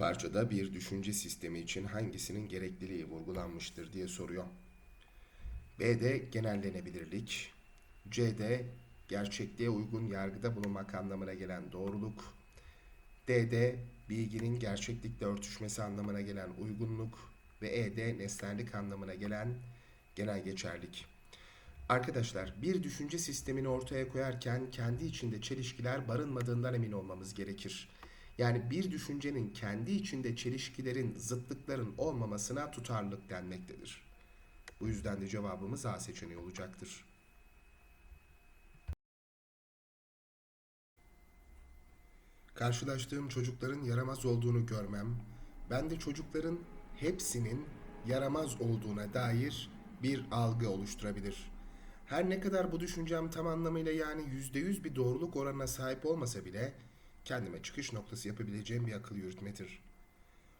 parçada bir düşünce sistemi için hangisinin gerekliliği vurgulanmıştır diye soruyor. B'de genellenebilirlik, C'de gerçekliğe uygun yargıda bulunmak anlamına gelen doğruluk, D'de bilginin gerçeklikle örtüşmesi anlamına gelen uygunluk ve E'de nesnellik anlamına gelen genel geçerlik. Arkadaşlar bir düşünce sistemini ortaya koyarken kendi içinde çelişkiler barınmadığından emin olmamız gerekir. Yani bir düşüncenin kendi içinde çelişkilerin, zıtlıkların olmamasına tutarlılık denmektedir. Bu yüzden de cevabımız A seçeneği olacaktır. Karşılaştığım çocukların yaramaz olduğunu görmem, ben de çocukların hepsinin yaramaz olduğuna dair bir algı oluşturabilir. Her ne kadar bu düşüncem tam anlamıyla yani %100 bir doğruluk oranına sahip olmasa bile kendime çıkış noktası yapabileceğim bir akıl yürütmedir.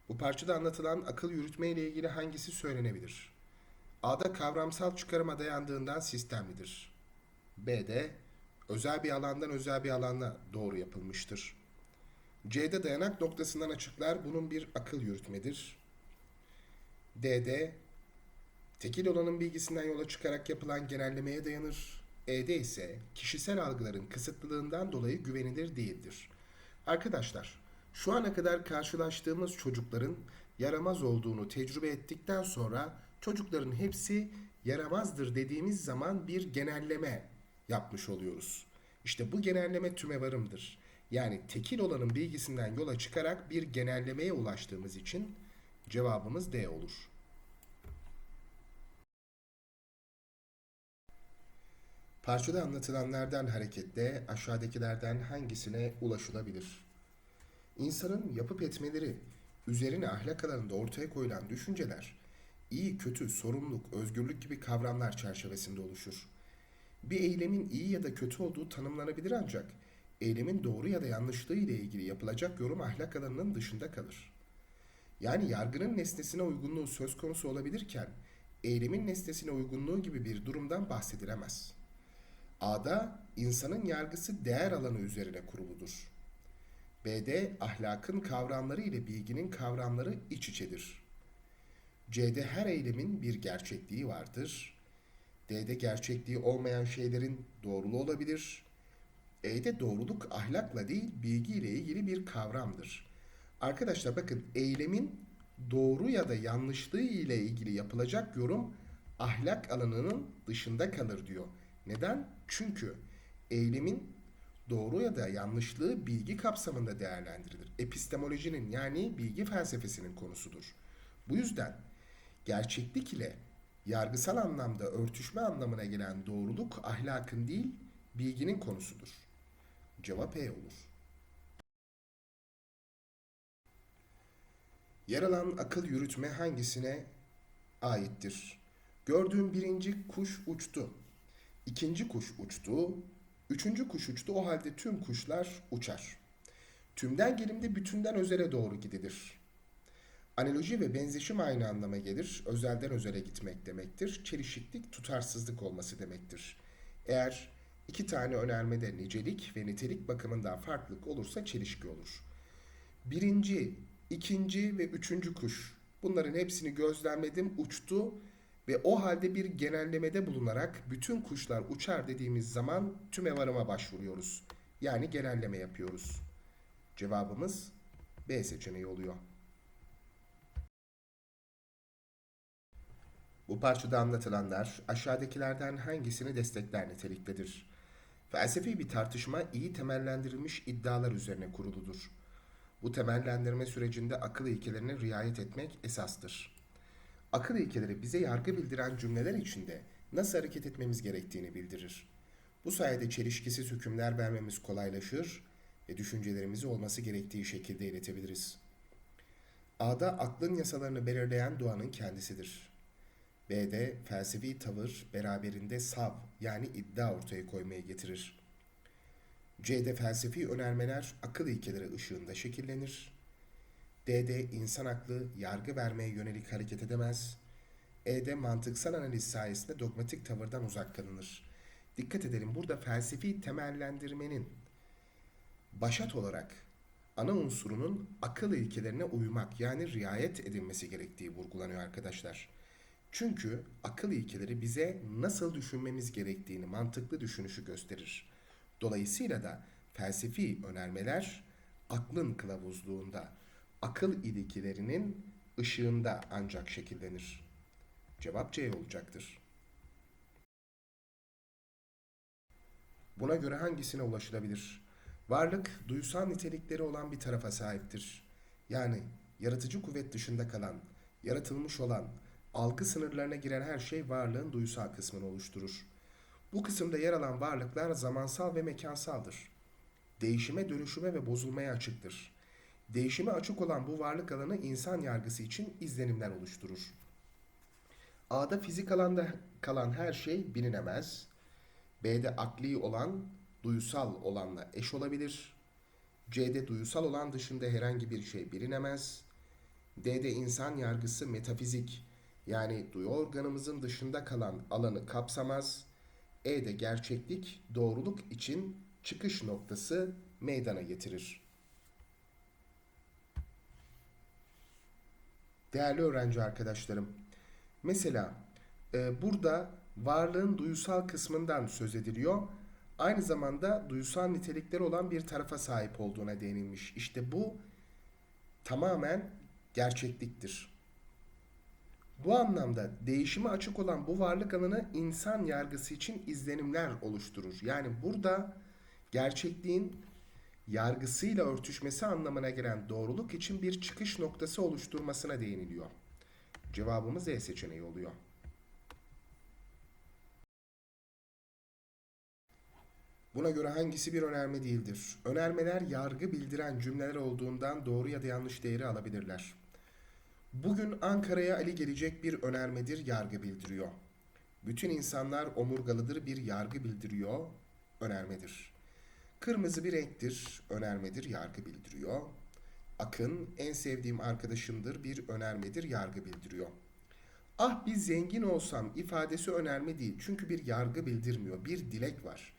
Bu parçada anlatılan akıl yürütme ile ilgili hangisi söylenebilir? A'da kavramsal çıkarıma dayandığından sistemlidir. B'de özel bir alandan özel bir alana doğru yapılmıştır. C'de dayanak noktasından açıklar bunun bir akıl yürütmedir. D'de tekil olanın bilgisinden yola çıkarak yapılan genellemeye dayanır. E'de ise kişisel algıların kısıtlılığından dolayı güvenilir değildir. Arkadaşlar, şu ana kadar karşılaştığımız çocukların yaramaz olduğunu tecrübe ettikten sonra çocukların hepsi yaramazdır dediğimiz zaman bir genelleme yapmış oluyoruz. İşte bu genelleme tümevarımdır. Yani tekil olanın bilgisinden yola çıkarak bir genellemeye ulaştığımız için cevabımız D olur. Parçada anlatılanlardan hareketle aşağıdakilerden hangisine ulaşılabilir? İnsanın yapıp etmeleri, üzerine ahlak alanında ortaya koyulan düşünceler, iyi, kötü, sorumluluk, özgürlük gibi kavramlar çerçevesinde oluşur. Bir eylemin iyi ya da kötü olduğu tanımlanabilir ancak eylemin doğru ya da yanlışlığı ile ilgili yapılacak yorum ahlak alanının dışında kalır. Yani yargının nesnesine uygunluğu söz konusu olabilirken eylemin nesnesine uygunluğu gibi bir durumdan bahsedilemez. A'da insanın yargısı değer alanı üzerine kuruludur. B'de ahlakın kavramları ile bilginin kavramları iç içedir. C'de her eylemin bir gerçekliği vardır. D'de gerçekliği olmayan şeylerin doğruluğu olabilir. E'de doğruluk ahlakla değil bilgi ile ilgili bir kavramdır. Arkadaşlar bakın eylemin doğru ya da yanlışlığı ile ilgili yapılacak yorum ahlak alanının dışında kalır diyor. Neden? Çünkü eylemin doğru ya da yanlışlığı bilgi kapsamında değerlendirilir. Epistemolojinin yani bilgi felsefesinin konusudur. Bu yüzden gerçeklik ile yargısal anlamda örtüşme anlamına gelen doğruluk ahlakın değil bilginin konusudur. Cevap E olur. Yer alan akıl yürütme hangisine aittir? Gördüğüm birinci kuş uçtu. İkinci kuş uçtu. Üçüncü kuş uçtu. O halde tüm kuşlar uçar. Tümden gelimde bütünden özele doğru gidilir. Analoji ve benzeşim aynı anlama gelir. Özelden özele gitmek demektir. Çelişiklik, tutarsızlık olması demektir. Eğer iki tane önermede nicelik ve nitelik bakımından farklılık olursa çelişki olur. Birinci, ikinci ve üçüncü kuş. Bunların hepsini gözlemledim, uçtu ve o halde bir genellemede bulunarak bütün kuşlar uçar dediğimiz zaman tümevarıma başvuruyoruz. Yani genelleme yapıyoruz. Cevabımız B seçeneği oluyor. Bu parçada anlatılanlar aşağıdakilerden hangisini destekler niteliktedir? Felsefi bir tartışma iyi temellendirilmiş iddialar üzerine kuruludur. Bu temellendirme sürecinde akıl ilkelerine riayet etmek esastır. Akıl ilkeleri bize yargı bildiren cümleler içinde nasıl hareket etmemiz gerektiğini bildirir. Bu sayede çelişkisiz hükümler vermemiz kolaylaşır ve düşüncelerimizi olması gerektiği şekilde iletebiliriz. A'da aklın yasalarını belirleyen doğanın kendisidir. B'de felsefi tavır beraberinde sav yani iddia ortaya koymayı getirir. C'de felsefi önermeler akıl ilkeleri ışığında şekillenir. D'de insan aklı yargı vermeye yönelik hareket edemez. E'de mantıksal analiz sayesinde dogmatik tavırdan uzak kalınır. Dikkat edelim burada felsefi temellendirmenin başat olarak ana unsurunun akıl ilkelerine uymak yani riayet edilmesi gerektiği vurgulanıyor arkadaşlar. Çünkü akıl ilkeleri bize nasıl düşünmemiz gerektiğini mantıklı düşünüşü gösterir. Dolayısıyla da felsefi önermeler aklın kılavuzluğunda, akıl ilkelerinin ışığında ancak şekillenir. Cevap C olacaktır. Buna göre hangisine ulaşılabilir? Varlık duysal nitelikleri olan bir tarafa sahiptir. Yani yaratıcı kuvvet dışında kalan, yaratılmış olan, algı sınırlarına giren her şey varlığın duysal kısmını oluşturur. Bu kısımda yer alan varlıklar zamansal ve mekansaldır. Değişime, dönüşüme ve bozulmaya açıktır. Değişime açık olan bu varlık alanı insan yargısı için izlenimler oluşturur. A'da fizik alanda kalan her şey bilinemez. B'de akli olan duysal olanla eş olabilir. C'de duysal olan dışında herhangi bir şey bilinemez. D'de insan yargısı metafizik yani duyu organımızın dışında kalan alanı kapsamaz. E'de gerçeklik doğruluk için çıkış noktası meydana getirir. Değerli öğrenci arkadaşlarım, mesela e, burada varlığın duysal kısmından söz ediliyor. Aynı zamanda duysal nitelikleri olan bir tarafa sahip olduğuna değinilmiş. İşte bu tamamen gerçekliktir. Bu anlamda değişime açık olan bu varlık alanı insan yargısı için izlenimler oluşturur. Yani burada gerçekliğin yargısıyla örtüşmesi anlamına gelen doğruluk için bir çıkış noktası oluşturmasına değiniliyor. Cevabımız E seçeneği oluyor. Buna göre hangisi bir önerme değildir? Önermeler yargı bildiren cümleler olduğundan doğru ya da yanlış değeri alabilirler. Bugün Ankara'ya Ali gelecek bir önermedir, yargı bildiriyor. Bütün insanlar omurgalıdır, bir yargı bildiriyor, önermedir. Kırmızı bir renktir, önermedir, yargı bildiriyor. Akın en sevdiğim arkadaşımdır, bir önermedir, yargı bildiriyor. Ah bir zengin olsam ifadesi önerme değil çünkü bir yargı bildirmiyor, bir dilek var.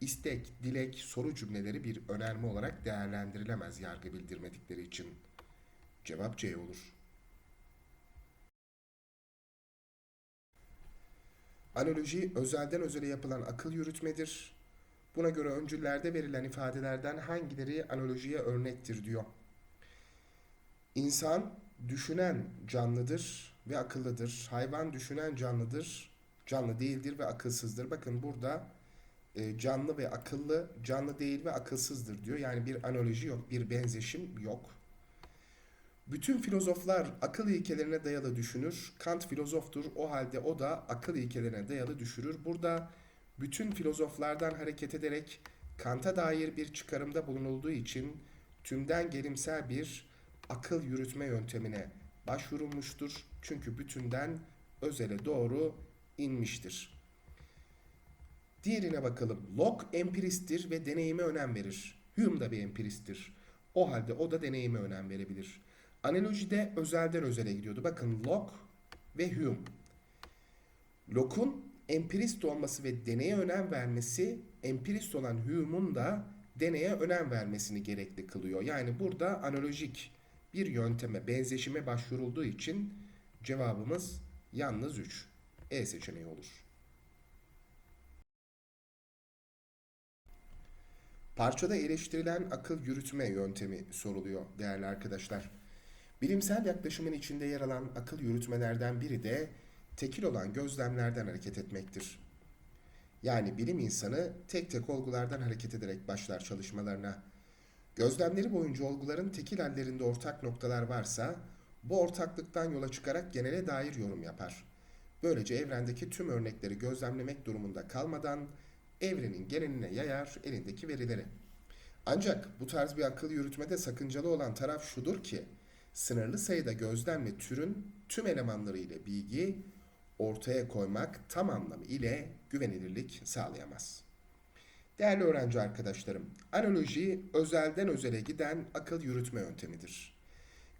İstek, dilek, soru cümleleri bir önerme olarak değerlendirilemez yargı bildirmedikleri için. Cevap C olur. Analoji özelden özele yapılan akıl yürütmedir. Buna göre öncüllerde verilen ifadelerden hangileri analojiye örnektir diyor. İnsan düşünen canlıdır ve akıllıdır. Hayvan düşünen canlıdır, canlı değildir ve akılsızdır. Bakın burada e, canlı ve akıllı, canlı değil ve akılsızdır diyor. Yani bir analoji yok, bir benzeşim yok. Bütün filozoflar akıl ilkelerine dayalı düşünür. Kant filozoftur. O halde o da akıl ilkelerine dayalı düşünür. Burada bütün filozoflardan hareket ederek Kant'a dair bir çıkarımda bulunulduğu için tümden gelimsel bir akıl yürütme yöntemine başvurulmuştur. Çünkü bütünden özele doğru inmiştir. Diğerine bakalım. Locke empiristtir ve deneyime önem verir. Hume da bir empiristtir. O halde o da deneyime önem verebilir. Analojide özelden özele gidiyordu. Bakın Locke ve Hume. Locke'un empirist olması ve deneye önem vermesi, empirist olan Hume'un da deneye önem vermesini gerekli kılıyor. Yani burada analojik bir yönteme, benzeşime başvurulduğu için cevabımız yalnız 3. E seçeneği olur. Parçada eleştirilen akıl yürütme yöntemi soruluyor değerli arkadaşlar. Bilimsel yaklaşımın içinde yer alan akıl yürütmelerden biri de tekil olan gözlemlerden hareket etmektir. Yani bilim insanı tek tek olgulardan hareket ederek başlar çalışmalarına. Gözlemleri boyunca olguların tekil hallerinde ortak noktalar varsa bu ortaklıktan yola çıkarak genele dair yorum yapar. Böylece evrendeki tüm örnekleri gözlemlemek durumunda kalmadan evrenin geneline yayar elindeki verileri. Ancak bu tarz bir akıl yürütmede sakıncalı olan taraf şudur ki sınırlı sayıda gözlem ve türün tüm elemanları ile bilgi ortaya koymak tam anlamı ile güvenilirlik sağlayamaz. Değerli öğrenci arkadaşlarım, analoji özelden özele giden akıl yürütme yöntemidir.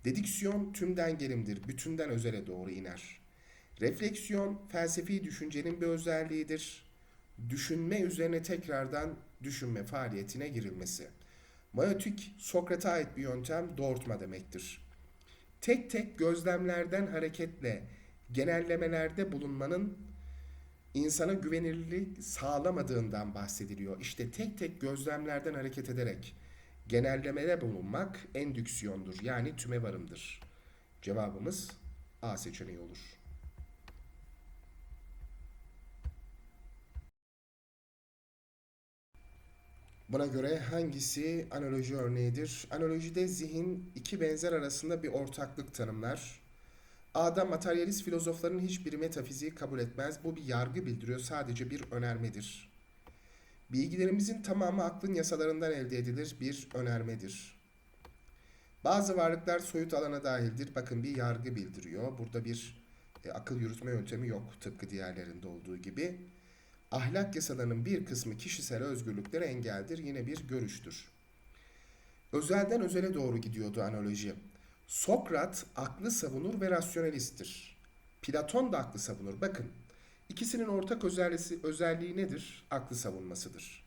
Dediksiyon tümden gelimdir, bütünden özele doğru iner. Refleksiyon felsefi düşüncenin bir özelliğidir. Düşünme üzerine tekrardan düşünme faaliyetine girilmesi. Mayotik Sokrat'a ait bir yöntem doğurtma demektir. Tek tek gözlemlerden hareketle genellemelerde bulunmanın insana güvenilirlik sağlamadığından bahsediliyor. İşte tek tek gözlemlerden hareket ederek genellemede bulunmak endüksiyondur yani tümevarımdır. Cevabımız A seçeneği olur. Buna göre hangisi analoji örneğidir? Analojide zihin iki benzer arasında bir ortaklık tanımlar. A'da materyalist filozofların hiçbiri metafiziği kabul etmez. Bu bir yargı bildiriyor, sadece bir önermedir. Bilgilerimizin tamamı aklın yasalarından elde edilir, bir önermedir. Bazı varlıklar soyut alana dahildir. Bakın bir yargı bildiriyor. Burada bir e, akıl yürütme yöntemi yok tıpkı diğerlerinde olduğu gibi. Ahlak yasalarının bir kısmı kişisel özgürlüklere engeldir. Yine bir görüştür. Özelden özele doğru gidiyordu analoji. Sokrat aklı savunur ve rasyonalisttir. Platon da aklı savunur. Bakın ikisinin ortak özelliği, özelliği nedir? Aklı savunmasıdır.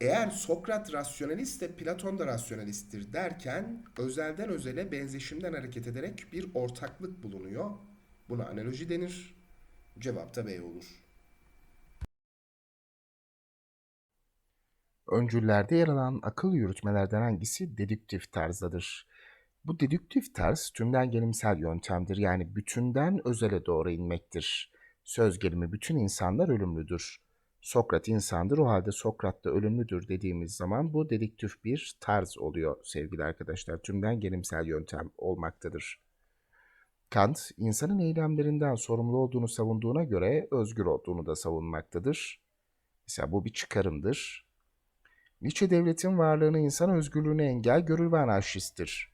Eğer Sokrat rasyonalist de Platon da rasyonalisttir derken özelden özele benzeşimden hareket ederek bir ortaklık bulunuyor. Buna analoji denir. Cevap da B olur. Öncüllerde yer alan akıl yürütmelerden hangisi dedüktif tarzdadır? Bu dedüktif tarz tümden gelimsel yöntemdir. Yani bütünden özele doğru inmektir. Söz gelimi bütün insanlar ölümlüdür. Sokrat insandır o halde Sokrat da ölümlüdür dediğimiz zaman bu dedüktif bir tarz oluyor sevgili arkadaşlar. Tümden gelimsel yöntem olmaktadır. Kant, insanın eylemlerinden sorumlu olduğunu savunduğuna göre özgür olduğunu da savunmaktadır. Mesela bu bir çıkarımdır. Nietzsche devletin varlığını insan özgürlüğüne engel görür ve anarşisttir.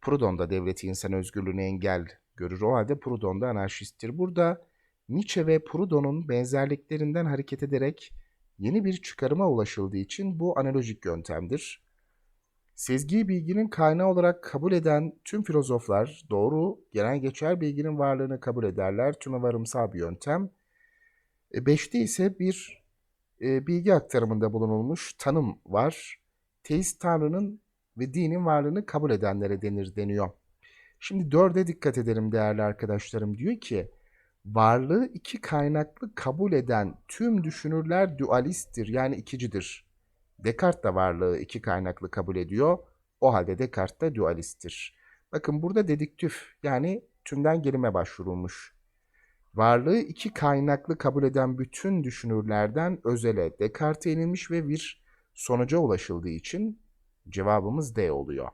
Proudhon da devleti insan özgürlüğüne engel görür. O halde Proudhon da anarşisttir. Burada Nietzsche ve Proudhon'un benzerliklerinden hareket ederek yeni bir çıkarıma ulaşıldığı için bu analojik yöntemdir. Sezgiyi bilginin kaynağı olarak kabul eden tüm filozoflar doğru, genel geçer bilginin varlığını kabul ederler. Tümevarımsal bir yöntem. E, beşte ise bir e, bilgi aktarımında bulunulmuş tanım var. Teist Tanrı'nın ve dinin varlığını kabul edenlere denir deniyor. Şimdi dörde dikkat edelim değerli arkadaşlarım. Diyor ki varlığı iki kaynaklı kabul eden tüm düşünürler dualisttir yani ikicidir. Descartes de varlığı iki kaynaklı kabul ediyor. O halde Descartes de dualisttir. Bakın burada dediktif yani tümden gelime başvurulmuş. Varlığı iki kaynaklı kabul eden bütün düşünürlerden özele Descartes'e inilmiş ve bir sonuca ulaşıldığı için cevabımız D oluyor.